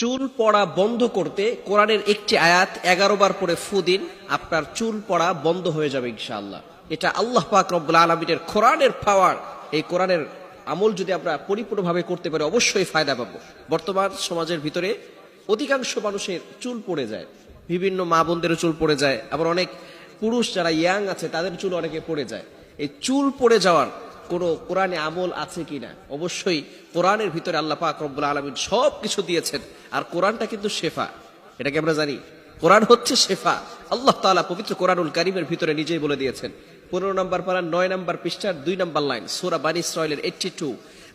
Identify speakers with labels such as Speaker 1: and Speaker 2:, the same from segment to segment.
Speaker 1: চুল পড়া বন্ধ করতে কোরআনের একটি আয়াত এগারো বার পরে ফু দিন, আপনার চুল পড়া বন্ধ হয়ে যাবে ইনশাআল্লাহ। এটা আল্লাহ পাক রব্বুল আলমিনের কোরআনের পাওয়ার এই কোরআনের আমল যদি আমরা পরিপূর্ণভাবে করতে পারি, অবশ্যই ফায়দা পাবো। বর্তমান সমাজের ভিতরে অধিকাংশ মানুষের চুল পড়ে যায়, বিভিন্ন মা বোনদেরও চুল পড়ে যায়, আবার অনেক পুরুষ যারা ইয়াং আছে, তাদের চুল অনেকে পড়ে যায়। এই চুল পড়ে যাওয়ার কোনো কোরআনে আমল আছে কিনা অবশ্যই কোরআনের ভিতরে আল্লাহ পাক রব্বুল আলমিন সব কিছু দিয়েছেন আর কোরআনটা কিন্তু শেফা এটাকে আমরা জানি কোরআন হচ্ছে শেফা আল্লাহ তাআলা পবিত্র কোরআনুল কারিমের ভিতরে নিজেই বলে দিয়েছেন পনেরো নম্বর পাড়ার নয় নম্বর পৃষ্ঠার দুই নম্বর লাইন সুরা বানি ইসরায়েলের এইটটি টু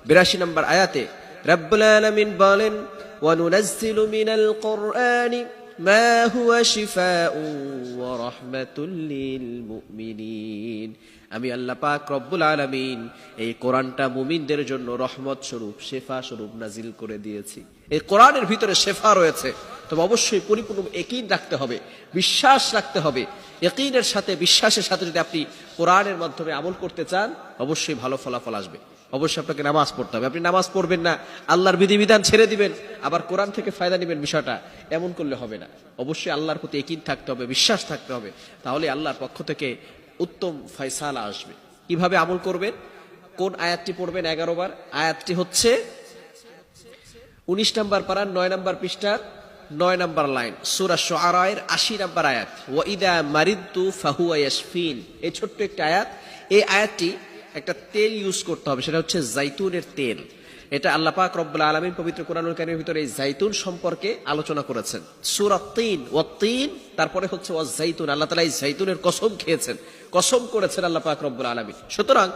Speaker 1: বিরাশি নম্বর আয়াতে রব্বুল আলমিন বলেন وننزل من القرآن ما هو شفاء ورحمة للمؤمنين আমি আল্লাহ পাক রব্বুল আলামিন এই কোরআনটা মুমিনদের জন্য রহমত স্বরূপ, শেফা স্বরূপ নাজিল করে দিয়েছি। এই কোরআনের ভিতরে শেফা রয়েছে। তবে অবশ্যই পরিপূর্ণ একিন রাখতে হবে, বিশ্বাস রাখতে হবে। একিনের সাথে বিশ্বাসের সাথে যদি আপনি কোরআনের মাধ্যমে আমল করতে চান, অবশ্যই ভালো ফলাফল আসবে। অবশ্যই আপনাকে নামাজ পড়তে হবে। আপনি নামাজ পড়বেন না, আল্লাহর বিধিবিধান ছেড়ে দিবেন, আবার কোরআন থেকে ফায়দা নেবেন বিষয়টা এমন করলে হবে না। অবশ্যই আল্লাহর প্রতি একিন থাকতে হবে, বিশ্বাস থাকতে হবে। তাহলে আল্লাহর পক্ষ থেকে উত্তম ফয়সালা আসবে। কীভাবে আমল করবেন? কোন আয়াতটি পড়বেন এগারো বার? আয়াতটি হচ্ছে উনিশ নম্বর পাড়ার নয় নম্বর পৃষ্ঠার, নয় নম্বর লাইন। সুরা শোয়ারায়ের আশি নম্বর আয়াত। ওয়াইদা মারিদু ফাহুয়া ইয়াসফিন এই ছোট্ট একটি আয়াত। এই আয়াতটি একটা তেল ইউজ করতে হবে, সেটা হচ্ছে জাইতুনের তেল। এটা আল্লাহ পাক রব্বুল আলমিন পবিত্র কোরআনুল কারিমের ভিতরে এই জাইতুন সম্পর্কে আলোচনা করেছেন। সুরা তিন ও তিন, তারপরে হচ্ছে ও জাইতুন। আল্লাহ তালা এই জাইতুনের কসম খেয়েছেন। কসম করেছেন আল্লাহ পাক রব্বুল আলমিন। সুতরাং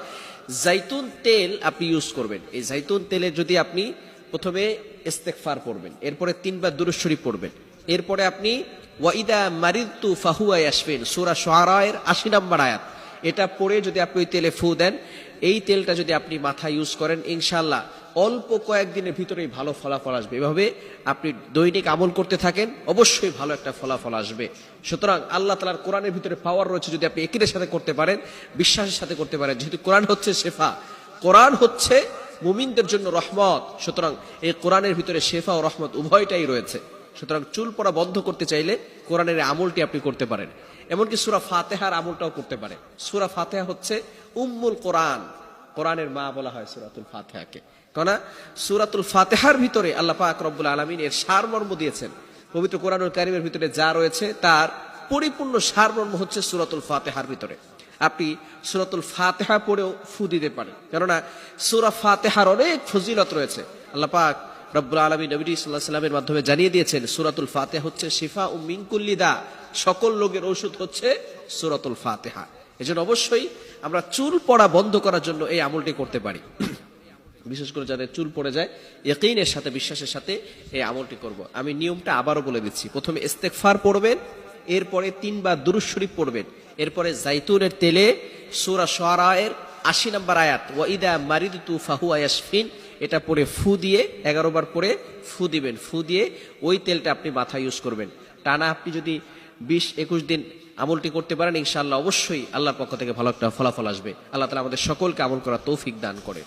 Speaker 1: জাইতুন তেল আপনি ইউজ করবেন। এই জাইতুন তেলে যদি আপনি প্রথমে ইস্তেকফার পড়বেন, এরপরে তিনবার দুরুশ্বরী পড়বেন, এরপরে আপনি ওয়াইদা মারিদতু ফাহুয়া ইয়াসফিন সুরা শুআরায়ের 80 নম্বর আয়াত। এটা পড়ে যদি আপনি ওই তেলে ফু দেন এই তেলটা যদি আপনি মাথা ইউজ করেন ইনশাল্লাহ অল্প কয়েকদিনের ভিতরেই ভালো ফলাফল আসবে। এভাবে আপনি দৈনিক আমল করতে থাকেন, অবশ্যই ভালো একটা ফলাফল আসবে। সুতরাং আল্লাহ তালার কোরআনের ভিতরে পাওয়ার রয়েছে যদি আপনি একিনের সাথে করতে পারেন, বিশ্বাসের সাথে করতে পারেন। যেহেতু কোরআন হচ্ছে শেফা, কোরআন হচ্ছে মুমিনদের জন্য রহমত। সুতরাং এই কোরআনের ভিতরে শেফা ও রহমত উভয়টাই রয়েছে। সুতরাং চুল পড়া বন্ধ করতে চাইলে কোরআনের আমলটি আপনি করতে পারেন। এমনকি সুরা ফাতেহার আমলটাও করতে পারে সুরা ফাতেহা হচ্ছে উম্মুল কোরআন। কোরআনের মা বলা হয় সুরাতুল ফাতেহাকে। কেননা সুরাতুল ফাতেহার ভিতরে আল্লাহ পাক রব্বুল আলমিন এর সারমর্ম দিয়েছেন। পবিত্র কোরআনুল কারিমের ভিতরে যা রয়েছে তার পরিপূর্ণ সারমর্ম হচ্ছে সুরাতুল ফাতেহার ভিতরে। আপনি সুরাতুল ফাতেহা পড়েও ফু দিতে পারেন। কেননা সুরা ফাতেহার অনেক ফজিলত রয়েছে। আল্লাহ পাক রব্বুল আলমী নবী সাল্লাহ সাল্লামের মাধ্যমে জানিয়ে দিয়েছেন, সুরাতুল ফাতেহা হচ্ছে শিফা ও মিঙ্কুল্লিদা সকল লোকের ওষুধ হচ্ছে সুরাতুল ফাতেহা। এজন্য অবশ্যই আমরা চুল পড়া বন্ধ করার জন্য এই আমলটি করতে পারি। বিশেষ করে যাদের চুল পড়ে যায় ইকিনের সাথে, বিশ্বাসের সাথে এই আমলটি করব। আমি নিয়মটা আবারও বলে দিচ্ছি। প্রথমে ইস্তেকফার পড়বেন, এরপরে তিনবার দুরুজ শরীফ পড়বেন। এরপরে জাইতুনের তেলে সুরা সোয়ারায়ের আশি নম্বর আয়াত ওয়াইদা মারিদতু ফাহু আয়াসফিন এটা পরে ফু দিয়ে, এগারো বার পরে ফু দিবেন। ফু দিয়ে ওই তেলটা আপনি মাথা ইউজ করবেন। টানা আপনি যদি বিশ একুশ দিন আমলটি করতে পারেন, ইনশাআল্লাহ অবশ্যই আল্লাহর পক্ষ থেকে ভালো একটা ফলাফল আসবে। আল্লাহ তালা আমাদের সকলকে আমল করা তৌফিক দান করে।